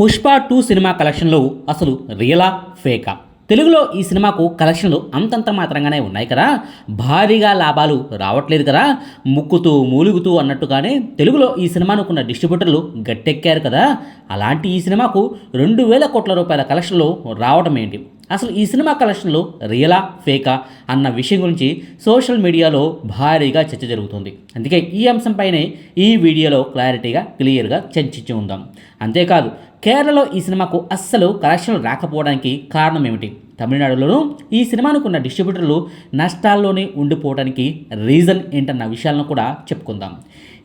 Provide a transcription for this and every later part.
Pushpa two cinema కలెక్షన్లు అసలు రియలా ఫేకా? తెలుగులో ఈ సినిమాకు కలెక్షన్లు అంతంత మాత్రంగానే ఉన్నాయి కదా? భారీగా లాభాలు రావట్లేదు కదా? ముక్కుతూ మూలుగుతూ అన్నట్టుగానే తెలుగులో ఈ సినిమానుకున్న డిస్ట్రిబ్యూటర్లు గట్టెక్కారు కదా? అలాంటి ఈ సినిమాకు రెండు వేల కోట్ల రూపాయల కలెక్షన్లు రావడం ఏంటి అసలు ఈ సినిమా కలెక్షన్లు రియలా ఫేకా అన్న విషయం గురించి సోషల్ మీడియాలో భారీగా చర్చ జరుగుతుంది. అందుకే ఈ అంశంపైనే ఈ వీడియోలో క్లారిటీగా క్లియర్గా చర్చించి ఉందాం. అంతేకాదు కేరళలో ఈ సినిమాకు అస్సలు కలెక్షన్లు రాకపోవడానికి కారణం ఏమిటి? తమిళనాడులోనూ ఈ సినిమానుకున్న డిస్ట్రిబ్యూటర్లు నష్టాల్లోనే ఉండిపోవడానికి రీజన్ ఏంటన్న విషయాలను కూడా చెప్పుకుందాం.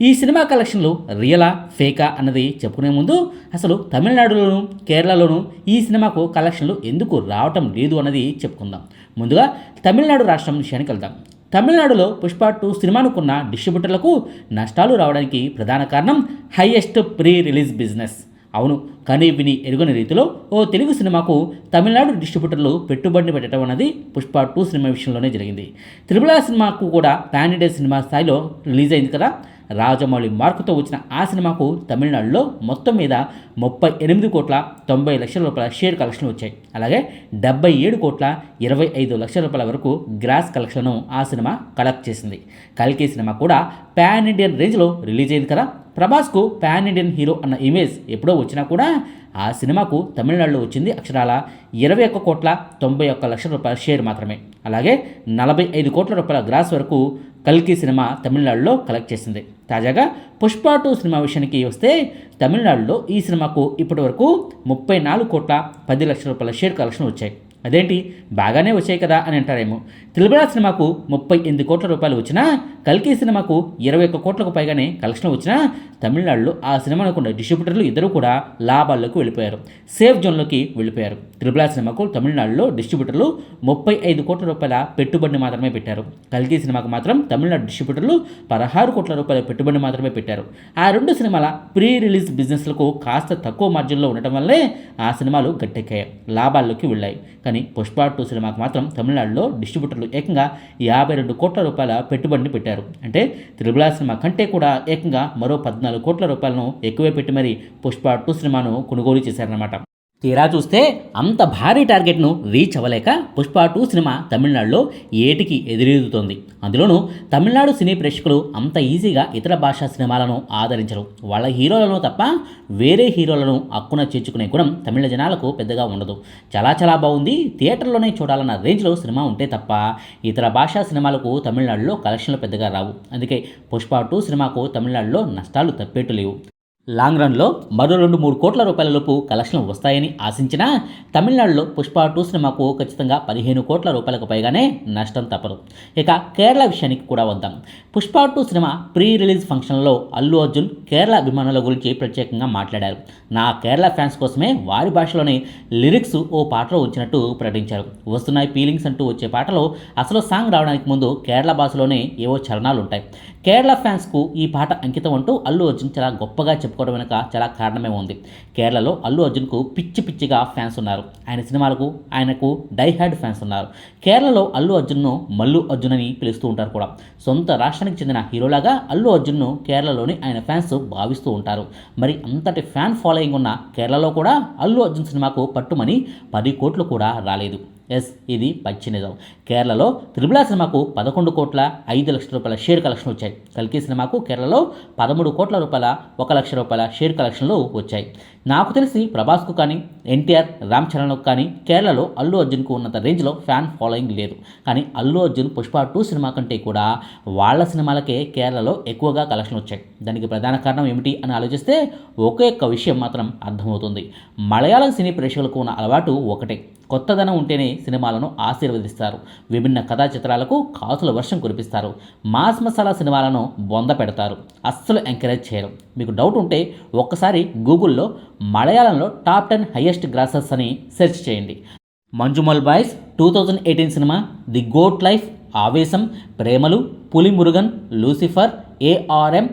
ఈ సినిమా కలెక్షన్లు రియలా ఫేకా అన్నది చెప్పుకునే ముందు అసలు తమిళనాడులోను కేరళలోనూ ఈ సినిమాకు కలెక్షన్లు ఎందుకు రావటం లేదు అన్నది చెప్పుకుందాం. ముందుగా తమిళనాడు రాష్ట్రం విషయానికి వెళ్దాం. తమిళనాడులో పుష్ప టూ సినిమానుకున్న డిస్ట్రిబ్యూటర్లకు నష్టాలు రావడానికి ప్రధాన కారణం హైయెస్ట్ ప్రీ రిలీజ్ బిజినెస్. అవును కానీ విని ఎరుగని రీతిలో ఓ తెలుగు సినిమాకు తమిళనాడు డిస్ట్రిబ్యూటర్లు పెట్టుబడిని పెట్టడం అనేది పుష్ప టూ సినిమా విషయంలోనే జరిగింది. త్రిపుల సినిమాకు కూడా పాన్ ఇండియా సినిమా స్థాయిలో రిలీజ్ అయింది కదా. రాజమౌళి మార్కుతో వచ్చిన ఆ సినిమాకు తమిళనాడులో మొత్తం మీద ముప్పై ఎనిమిది కోట్ల తొంభై లక్షల రూపాయల షేర్ కలెక్షన్లు వచ్చాయి. అలాగే డెబ్బై ఏడు కోట్ల ఇరవై ఐదు లక్షల రూపాయల వరకు గ్రాస్ కలెక్షన్ను ఆ సినిమా కలెక్ట్ చేసింది. కల్కి సినిమా కూడా పాన్ ఇండియన్ రేంజ్లో రిలీజ్ అయింది కదా. ప్రభాస్కు పాన్ ఇండియన్ హీరో అన్న ఇమేజ్ ఎప్పుడో వచ్చినా కూడా ఆ సినిమాకు తమిళనాడులో వచ్చింది అక్షరాల ఇరవై ఒక్క కోట్ల తొంభై ఒక్క లక్షల రూపాయల షేర్ మాత్రమే. అలాగే నలభై ఐదు కోట్ల రూపాయల గ్రాస్ వరకు కల్కి సినిమా తమిళనాడులో కలెక్ట్ చేసింది. తాజాగా పుష్ప టూ సినిమా విషయానికి వస్తే తమిళనాడులో ఈ సినిమాకు ఇప్పటి వరకు ముప్పై నాలుగు కోట్ల పది లక్షల రూపాయల షేర్ కలెక్షన్ వచ్చాయి. అదేంటి? బాగానే వచ్చాయి కదా అని అంటారేమో. త్రిబుల సినిమాకు ముప్పై ఎనిమిది కోట్ల రూపాయలు వచ్చినా కల్కి సినిమాకు ఇరవై ఒక్క కోట్లకు పైగానే కలెక్షన్ వచ్చినా తమిళనాడులో ఆ సినిమా అనుకున్న డిస్ట్రిబ్యూటర్లు ఇద్దరు కూడా లాభాల్లోకి వెళ్ళిపోయారు. సేఫ్ జోన్లోకి వెళ్ళిపోయారు. త్రిబుల సినిమాకు తమిళనాడులో డిస్ట్రిబ్యూటర్లు ముప్పై ఐదు కోట్ల రూపాయల పెట్టుబడిని మాత్రమే పెట్టారు. కల్కి సినిమాకు మాత్రం తమిళనాడు డిస్ట్రిబ్యూటర్లు పదహారు కోట్ల రూపాయల పెట్టుబడిని మాత్రమే పెట్టారు. ఆ రెండు సినిమాల ప్రీ రిలీజ్ బిజినెస్లకు కాస్త తక్కువ మార్జిన్లో ఉండటం వల్లే ఆ సినిమాలు గట్టెక్కాయి లాభాల్లోకి వెళ్ళాయి. కానీ పుష్ప టూ సినిమాకు మాత్రం తమిళనాడులో డిస్ట్రిబ్యూటర్లు ఏకంగా యాభై రెండు కోట్ల రూపాయల పెట్టుబడిని పెట్టారు. అంటే త్రిబులా సినిమా కంటే కూడా ఏకంగా మరో పద్నాలుగు కోట్ల రూపాయలను ఎక్కువే పెట్టి మరీ పుష్ప టూ సినిమాను కొనుగోలు చేశారన్నమాట. తీరా చూస్తే అంత భారీ టార్గెట్ను రీచ్ అవ్వలేక పుష్ప టూ సినిమా తమిళనాడులో ఏటికి ఎదురెదుతోంది అందులోనూ తమిళనాడు సినీ ప్రేక్షకులు అంత ఈజీగా ఇతర భాషా సినిమాలను ఆదరించరు. వాళ్ళ హీరోలను తప్ప వేరే హీరోలను అక్కున చేర్చుకునే గుణం తమిళ జనాలకు పెద్దగా ఉండదు. చాలా చాలా బాగుంది. థియేటర్లోనే చూడాలన్న రేంజ్లో సినిమా ఉంటే తప్ప ఇతర భాషా సినిమాలకు తమిళనాడులో కలెక్షన్లు పెద్దగా రావు. అందుకే పుష్ప టూ సినిమాకు తమిళనాడులో నష్టాలు తప్పేట్టు లేవు. లాంగ్ రన్లో మరో రెండు మూడు కోట్ల రూపాయలలోపు కలెక్షన్లు వస్తాయని ఆశించినా తమిళనాడులో పుష్ప టూ సినిమాకు ఖచ్చితంగా పదిహేను కోట్ల రూపాయలకు పైగానే నష్టం తప్పదు. ఇక కేరళ విషయానికి కూడా వద్దాం. పుష్ప టూ సినిమా ప్రీ రిలీజ్ ఫంక్షన్లో అల్లు అర్జున్ కేరళ అభిమానుల గురించి ప్రత్యేకంగా మాట్లాడారు. నా కేరళ ఫ్యాన్స్ కోసమే వారి భాషలోనే లిరిక్స్ ఓ పాటలో వచ్చినట్టు ప్రకటించారు. వస్తున్నాయి ఫీలింగ్స్ అంటూ వచ్చే పాటలో అసలు సాంగ్ రావడానికి ముందు కేరళ భాషలోనే ఏవో చరణాలు ఉంటాయి కేరళ ఫ్యాన్స్కు ఈ పాట అంకితం అంటూ అల్లు అర్జున్ చాలా గొప్పగా చెప్పుకోవడం వెనుక చాలా కారణమే ఉంది. కేరళలో అల్లు అర్జున్కు పిచ్చి పిచ్చిగా ఫ్యాన్స్ ఉన్నారు. ఆయన సినిమాలకు ఆయనకు డైహార్డ్ ఫ్యాన్స్ ఉన్నారు. కేరళలో అల్లు అర్జున్ను మల్లు అర్జున్ అని పిలుస్తూ ఉంటారు కూడా. సొంత రాష్ట్రానికి చెందిన హీరోలాగా అల్లు అర్జున్ను కేరళలోని ఆయన ఫ్యాన్స్ భావిస్తూ ఉంటారు. మరి అంతటి ఫ్యాన్ ఫాలోయింగ్ ఉన్న కేరళలో కూడా అల్లు అర్జున్ సినిమాకు పట్టుమని పది కోట్లు కూడా రాలేదు. ఎస్ ఇది పచ్చి నిజం. కేరళలో త్రిబుల సినిమాకు పదకొండు కోట్ల ఐదు లక్షల రూపాయల షేర్ కలెక్షన్ వచ్చాయి. కల్కి సినిమాకు కేరళలో పదమూడు కోట్ల రూపాయల ఒక లక్ష రూపాయల షేర్ కలెక్షన్లు వచ్చాయి. నాకు తెలిసి ప్రభాస్కు కానీ ఎన్టీఆర్ రామ్ చరణ్కు కానీ కేరళలో అల్లు అర్జున్కు ఉన్నంత రేంజ్లో ఫ్యాన్ ఫాలోయింగ్ లేదు. కానీ అల్లు అర్జున్ పుష్ప టూ సినిమా కంటే కూడా వాళ్ళ సినిమాలకే కేరళలో ఎక్కువగా కలెక్షన్ వచ్చాయి. దానికి ప్రధాన కారణం ఏమిటి అని ఆలోచిస్తే ఒకే ఒక్క విషయం మాత్రం అర్థమవుతుంది. మలయాళం సినీ ప్రేక్షకులకు ఉన్న అలవాటు ఒకటే. కొత్తదనం ఉంటేనే సినిమాలను ఆశీర్వదిస్తారు. విభిన్న కథా చిత్రాలకు కాసుల వర్షం కురిపిస్తారు. మాస్ మసాలా సినిమాలను బొంద పెడతారు. అస్సలు ఎంకరేజ్ చేయరు. మీకు డౌట్ ఉంటే ఒక్కసారి గూగుల్లో మలయాళంలో టాప్ టెన్ హయ్యెస్ట్ గ్రాసెస్ అని సెర్చ్ చేయండి. Manjummel boys two thousand eighteen cinema the goat life Aavesham Premalu Pulimurugan Lucifer ARM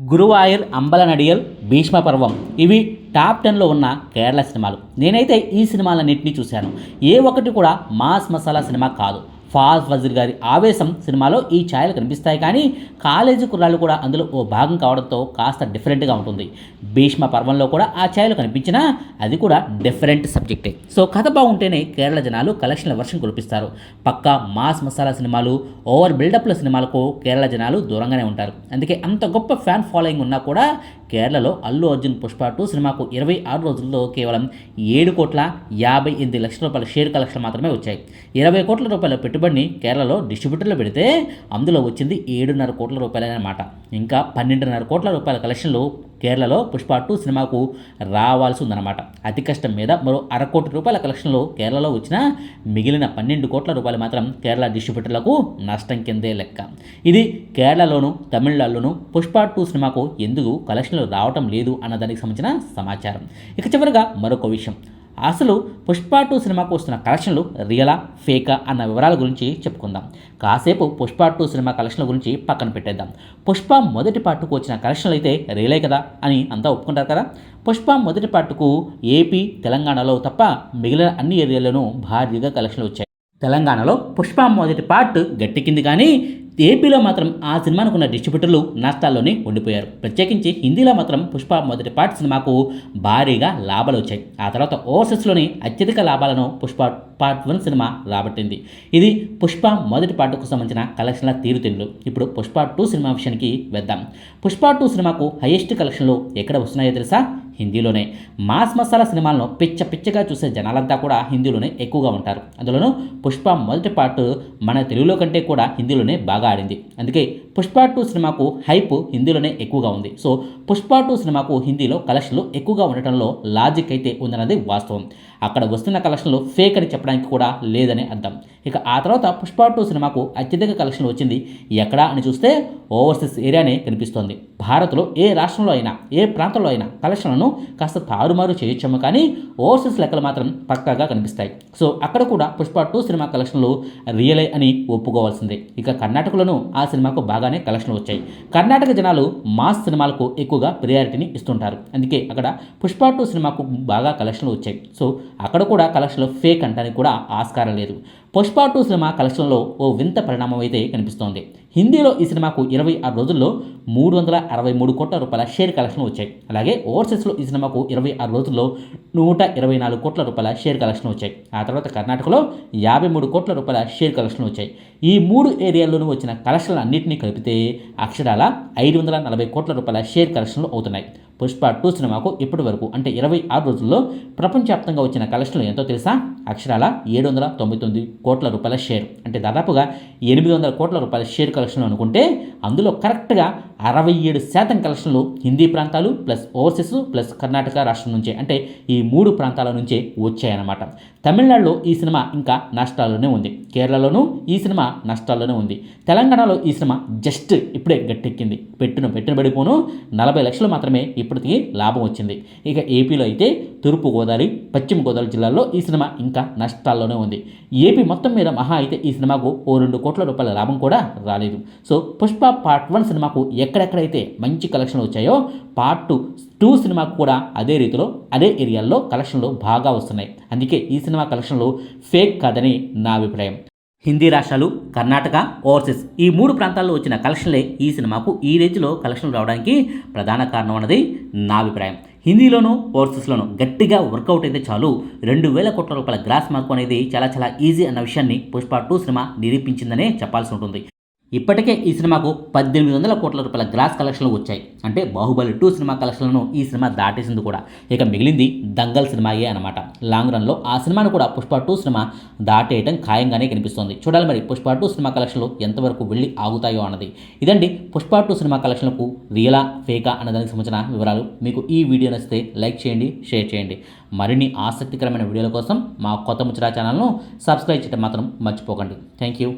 Guruvayoor Ambalanadayil Bheeshma Parvam ఇవి టాప్ టెన్లో ఉన్న కేరళ సినిమాలు. నేనైతే ఈ సినిమాలన్నింటినీ చూశాను. ఏ ఒక్కటి కూడా మాస్ మసాలా సినిమా కాదు. ఫాజ్ వజీర్ గారి ఆవేశం సినిమాలో ఈ ఛాయలు కనిపిస్తాయి. కానీ కాలేజీ కుర్రాళ్ళు కూడా అందులో ఓ భాగం కావడంతో కాస్త డిఫరెంట్గా ఉంటుంది. భీష్మ పర్వంలో కూడా ఆ ఛాయలు కనిపించినా అది కూడా డిఫరెంట్ సబ్జెక్టే సో కథ బాగుంటేనే కేరళ జనాలు కలెక్షన్ల వర్షం కురిపిస్తారు. పక్కా మాస్ మసాలా సినిమాలు ఓవర్ బిల్డప్ల సినిమాలకు కేరళ జనాలు దూరంగానే ఉంటారు. అందుకే అంత గొప్ప ఫ్యాన్ ఫాలోయింగ్ ఉన్నా కూడా కేరళలో అల్లు అర్జున్ పుష్ప టూ సినిమాకు ఇరవై ఆరు రోజుల్లో కేవలం ఏడు కోట్ల యాభై ఎనిమిది లక్షల రూపాయల షేర్ కలెక్షన్ మాత్రమే వచ్చాయి. ఇరవై కోట్ల రూపాయల పెట్టుబడిని కేరళలో డిస్ట్రిబ్యూటర్లు పెడితే అందులో వచ్చింది ఏడున్నర కోట్ల రూపాయలన్నమాట ఇంకా పన్నెండున్నర కోట్ల రూపాయల కలెక్షన్లు కేరళలో పుష్ప టూ సినిమాకు రావాల్సి ఉందన్నమాట అతి కష్టం మీద మరో అర కోటి రూపాయల కలెక్షన్లు కేరళలో వచ్చిన మిగిలిన పన్నెండు కోట్ల రూపాయలు మాత్రం కేరళ డిస్ట్రిబ్యూటర్లకు నష్టం కిందే లెక్క. ఇది కేరళలోను తమిళనాడులోను పుష్ప టూ సినిమాకు ఎందుకు కలెక్షన్లు రావటం లేదు అన్నదానికి సంబంధించిన సమాచారం. ఇక చివరిగా మరొక విషయం. అసలు పుష్ప టూ సినిమాకు వస్తున్న కలెక్షన్లు రియలా ఫేకా అన్న వివరాల గురించి చెప్పుకుందాం. కాసేపు పుష్ప టూ సినిమా కలెక్షన్ల గురించి పక్కన పెట్టేద్దాం. పుష్ప మొదటి పార్టుకు వచ్చిన కలెక్షన్లు అయితే రియలే కదా అని అంతా ఒప్పుకుంటారు కదా? పుష్ప మొదటి పార్టుకు ఏపీ తెలంగాణలో తప్ప మిగిలిన అన్ని ఏరియాల్లోనూ భారీగా కలెక్షన్లు వచ్చాయి. తెలంగాణలో పుష్ప మొదటి పార్ట్ గట్టి కింది కానీ ఏపీలో మాత్రం ఆ సినిమానుకున్న డిస్ట్రిబ్యూటర్లు నష్టాల్లోనే ఉండిపోయారు. ప్రత్యేకించి హిందీలో మాత్రం పుష్ప మొదటి పార్ట్ సినిమాకు భారీగా లాభాలు వచ్చాయి. ఆ తర్వాత ఓవర్సెస్లోని అత్యధిక లాభాలను పుష్ప పార్ట్ వన్ సినిమా రాబట్టింది. ఇది పుష్ప మొదటి పార్ట్కు సంబంధించిన కలెక్షన్ల తీరుతెన్నులు. ఇప్పుడు పుష్ప టూ సినిమా విషయానికి వెద్దాం పుష్ప టూ సినిమాకు హైయెస్ట్ కలెక్షన్లు ఎక్కడ వస్తున్నాయో తెలుసా? హిందీలోనే. మాస్ మసాలా సినిమాలను పిచ్చ పిచ్చగా చూసే జనాలంతా కూడా హిందీలోనే ఎక్కువగా ఉంటారు. అందులోనూ పుష్ప మొదటి పార్ట్ మన తెలుగులో కంటే కూడా హిందీలోనే బాగా ఆడింది. అందుకే పుష్ప టూ సినిమాకు హైప్ హిందీలోనే ఎక్కువగా ఉంది. సో పుష్ప టూ సినిమాకు హిందీలో కలెక్షన్లు ఎక్కువగా ఉండటంలో లాజిక్ అయితే ఉందన్నది వాస్తవం. అక్కడ వస్తున్న కలెక్షన్లు ఫేక్ అని చెప్పడానికి కూడా లేదని అర్థం. ఇక ఆ తర్వాత పుష్ప టూ సినిమాకు అత్యధిక కలెక్షన్ వచ్చింది ఎక్కడా అని చూస్తే ఓవర్సీస్ ఏరియానే కనిపిస్తోంది. భారత్లో ఏ రాష్ట్రంలో అయినా ఏ ప్రాంతంలో అయినా కలెక్షన్లను కాస్త తారుమారు చేయొచ్చాము కానీ ఓవర్సీస్ లెక్కలు మాత్రం పక్కాగా కనిపిస్తాయి. సో అక్కడ కూడా పుష్ప టూ సినిమా కలెక్షన్లు రియలే అని ఒప్పుకోవాల్సిందే. ఇక కర్ణాటకలోనూ ఆ సినిమాకు బాగా బాగానే కలెక్షన్లు వచ్చాయి. కర్ణాటక జనాలు మాస్ సినిమాలకు ఎక్కువగా ప్రియారిటీని ఇస్తుంటారు. అందుకే అక్కడ పుష్ప టూ సినిమాకు బాగా కలెక్షన్లు వచ్చాయి. సో అక్కడ కూడా కలెక్షన్లు ఫేక్ అంటానికి కూడా ఆస్కారం లేదు. పుష్ప టూ సినిమా కలెక్షన్లో ఓ వింత పరిణామం అయితే కనిపిస్తోంది. హిందీలో ఈ సినిమాకు ఇరవై ఆరు రోజుల్లో మూడు వందల అరవై మూడు కోట్ల రూపాయల షేర్ కలెక్షన్ వచ్చాయి. అలాగే ఓవర్సీస్లో ఈ సినిమాకు ఇరవై ఆరు రోజుల్లో నూట ఇరవై నాలుగు కోట్ల రూపాయల షేర్ కలెక్షన్ వచ్చాయి. ఆ తర్వాత కర్ణాటకలో యాభై మూడు కోట్ల రూపాయల షేర్ కలెక్షన్ వచ్చాయి. ఈ మూడు ఏరియాల్లోనూ వచ్చిన కలెక్షన్లు అన్నింటినీ కలిపితే అక్షరాల ఐదు వందల నలభై కోట్ల రూపాయల షేర్ కలెక్షన్లు అవుతున్నాయి. పుష్ప టూ సినిమాకు ఇప్పటి వరకు అంటే ఇరవై ఆరు రోజుల్లో ప్రపంచవ్యాప్తంగా వచ్చిన కలెక్షన్లు ఎంతో తెలుసా? అక్షరాల ఏడు వందల తొంభై తొమ్మిది కోట్ల రూపాయల షేర్. అంటే దాదాపుగా ఎనిమిది వందల కోట్ల రూపాయల షేర్ కలెక్షన్లు అనుకుంటే అందులో కరెక్ట్గా అరవై ఏడు శాతం కలెక్షన్లు హిందీ ప్రాంతాలు ప్లస్ ఓవర్సీస్ ప్లస్ కర్ణాటక రాష్ట్రం నుంచే అంటే ఈ మూడు ప్రాంతాల నుంచే వచ్చాయన్నమాట. తమిళనాడులో ఈ సినిమా ఇంకా నష్టాల్లోనే ఉంది. కేరళలోనూ ఈ సినిమా నష్టాల్లోనే ఉంది. తెలంగాణలో ఈ సినిమా జస్ట్ ఇప్పుడే గట్టెక్కింది. పెట్టును పెట్టుబడి పడిపోను నలభై లక్షలు మాత్రమే ఇప్పటికీ లాభం వచ్చింది. ఇక ఏపీలో అయితే తూర్పు గోదావరి పశ్చిమ గోదావరి జిల్లాల్లో ఈ సినిమా ఇంకా నష్టాల్లోనే ఉంది. ఏపీ మొత్తం మీద మహా అయితే ఈ సినిమాకు ఓ రెండు కోట్ల రూపాయల లాభం కూడా రాలేదు. సో పుష్ప పార్ట్ వన్ సినిమాకు ఎక్కడెక్కడైతే మంచి కలెక్షన్లు వచ్చాయో పార్ట్ టూ టూ సినిమాకు కూడా అదే రీతిలో అదే ఏరియాల్లో కలెక్షన్లు బాగా వస్తున్నాయి. అందుకే ఈ సినిమా కలెక్షన్లు ఫేక్ కాదని నా అభిప్రాయం. హిందీ రాష్ట్రాలు కర్ణాటక ఓవర్సీస్ ఈ మూడు ప్రాంతాల్లో వచ్చిన కలెక్షన్లే ఈ సినిమాకు ఈ రేంజ్లో కలెక్షన్లు రావడానికి ప్రధాన కారణం అన్నది నా అభిప్రాయం. హిందీలోనూ ఓవర్సీస్లోనూ గట్టిగా వర్కౌట్ అయితే చాలు. రెండు వేల కోట్ల రూపాయల గ్రాస్ మార్కు అనేది చాలా చాలా ఈజీ అన్న విషయాన్ని పుష్ప టూ సినిమా నిరూపించిందనే చెప్పాల్సి ఉంటుంది. ఇప్పటికే ఈ సినిమాకు పద్దెనిమిది వందల కోట్ల రూపాయల గ్రాస్ కలెక్షన్లు వచ్చాయి. అంటే బాహుబలి టూ సినిమా కలెక్షన్లను ఈ సినిమా దాటేసింది కూడా. ఇక మిగిలింది దంగల్ సినిమాయే అనమాట లాంగ్ రన్లో ఆ సినిమాను కూడా పుష్ప టూ సినిమా దాటేయటం ఖాయంగానే కనిపిస్తోంది. చూడాలి మరి పుష్ప టూ సినిమా కలెక్షన్లు ఎంతవరకు వెళ్ళి ఆగుతాయో అన్నది. ఇదండి పుష్ప టూ సినిమా కలెక్షన్లకు రియలా ఫేకా అన్నదానికి సంబంధించిన వివరాలు. మీకు ఈ వీడియో నచ్చితే లైక్ చేయండి షేర్ చేయండి. మరిన్ని ఆసక్తికరమైన వీడియోల కోసం మా కొత్త ముచ్చరా ఛానల్ను సబ్స్క్రైబ్ చేయడం మాత్రం మర్చిపోకండి. Thank you.